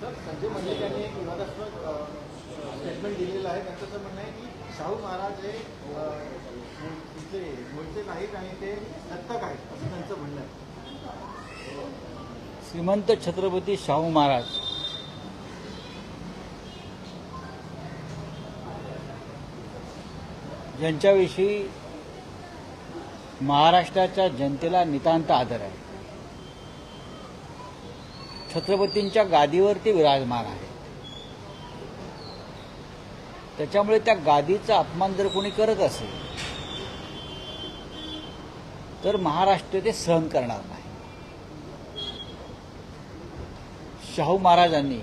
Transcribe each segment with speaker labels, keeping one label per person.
Speaker 1: संजय मंडलिक यांनी एक विवादास्पद स्टेटमेंट दिलेलं आहे. त्यांचं असं म्हणणं आहे की शाहू महाराज हे अ, इथले मूळचे नाहीत आणि ते दत्तक आहेत असं त्यांचं म्हणणं आहे.
Speaker 2: श्रीमंत छत्रपती शाहू महाराज. ज्यांच्याविषयी महाराष्ट्राच्या जनतेला नितांत आदर आहे. छत्रपतींच्या गादीवरती विराजमान आहे. त्याच्यामुळे त्या गादीचा अपमान जर कोणी करत असेल तर महाराष्ट्र ते सहन करणार नाही. शाहू महाराजांनी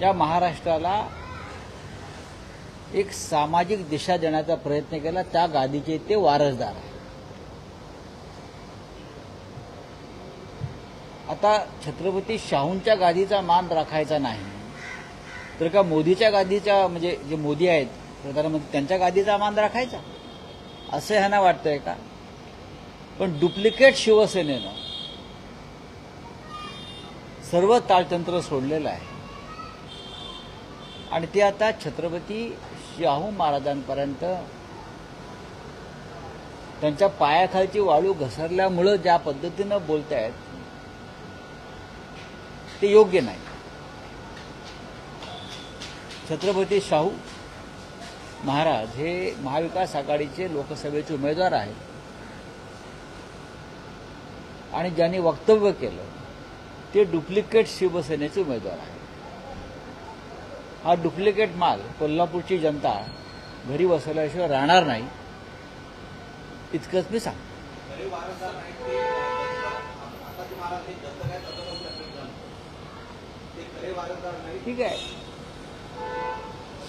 Speaker 2: या महाराष्ट्राला एक सामाजिक दिशा देण्याचा प्रयत्न केला. त्या गादीचे ते वारसदार आहे आता छत्रपती शाहूंच्या गादीचा मान राखायचा नाही. तर का मोदीच्या गादीच्या म्हणजे जे मोदी आहेत प्रधानमंत्री त्यांच्या गादीचा मान राखायचा? असं ह्यांना वाटतंय का? पण डुप्लिकेट शिवसेनेनं सर्व ताळतंत्र सोडलेलं आहे. आणि ते आता छत्रपती शाहू महाराजांपर्यंत त्यांच्या पायाखालची वाळू घसरल्यामुळं ज्या पद्धतीनं बोलतायत ते योग्य नाही. छत्रपती शाहू महाराज हे महाविकास आघाडीचे लोकसभेचे उमेदवार आहेत. आणि ज्यांनी वक्तव्य केलं ते डुप्लिकेट शिवसेनेचे उमेदवार आहेत. हा डुप्लिकेट माल कोल्हापूरची जनता घरी बसवल्याशिवाय राहणार नाही इतकंच मी सांग ठीक आहे.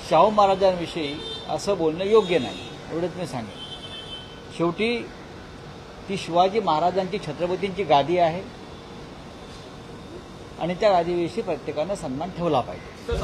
Speaker 2: शाहू महाराजांविषयी असं बोलणं योग्य नाही एवढंच मी सांगेन. शेवटी ती शिवाजी महाराजांची छत्रपतींची गादी आहे आणि त्या गादीविषयी प्रत्येकानं सन्मान ठेवला पाहिजे.